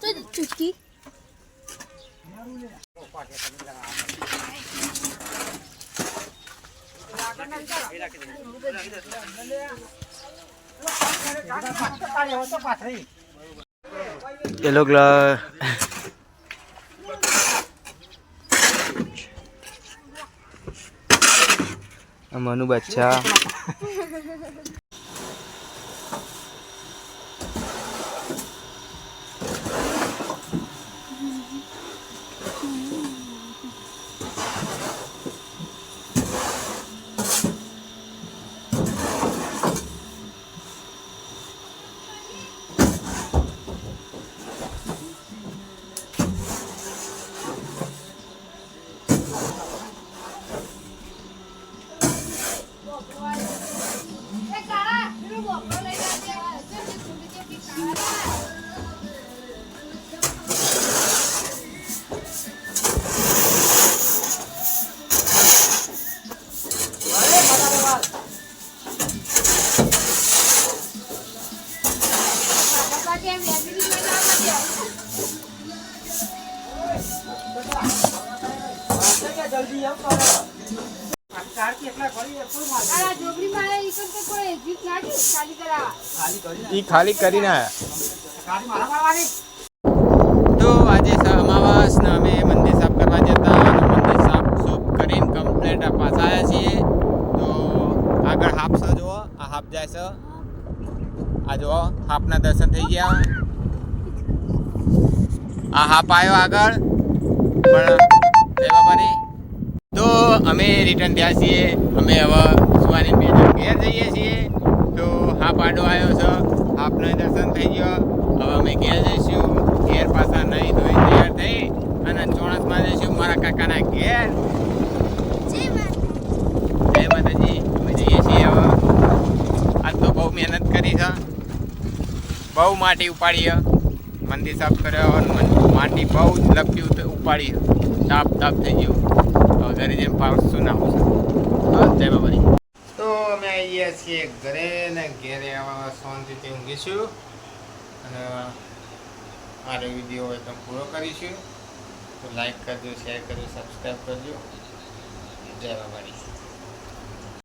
તો ચૂકી એ લોકો મનુ બચ્ચા Mm-hmm. ઈ ખાલી કરીને આયા તો આજે અમાવાસ ને અમે મંદિર સાફ કરવા જતા મંદિર સાફ સૂફ કરીને કમ્પ્લેટ પાછા આવ્યા છીએ. તો આગળ હાફ છે જુઓ આ હાફ જાય છે આ જુઓ હાફના દર્શન થઈ ગયા. આ હાફ આવ્યો આગળ. પણ અમે રિટર્ન થયા છીએ. અમે હવે સુવાની બે જણ ઘેર જઈએ છીએ. તો હાફ આડો આવ્યો છે. આપને દર્શન થઈ ગયો. હવે અમે ઘેર જઈશું. ઘેર પાછા નહીં ધોઈ તૈયાર થઈ અને ચોણસમાં જઈશું મારા કાકાના ઘેર. જય માતાજી. અમે જઈએ છીએ હવે. આજ તો બહુ મહેનત કરી છે. બહુ માટી ઉપાડી મંદિર સાફ કર્યો માટી બહુ જ લપટી ઉપાડી. તાપ તાપ થઈ ગયું. ઘરે જેમ પાવશું ના આવશે જય બાબાની તો અમે આવી ગયા છીએ ઘરે ને ઘેરે શાંતિથી ઊંઘીશું અને મારો વીડિયો હોય તો પૂરો કરીશું. તો લાઈક કરજો શેર કરજો સબસ્ક્રાઈબ કરજો. જય બાબાની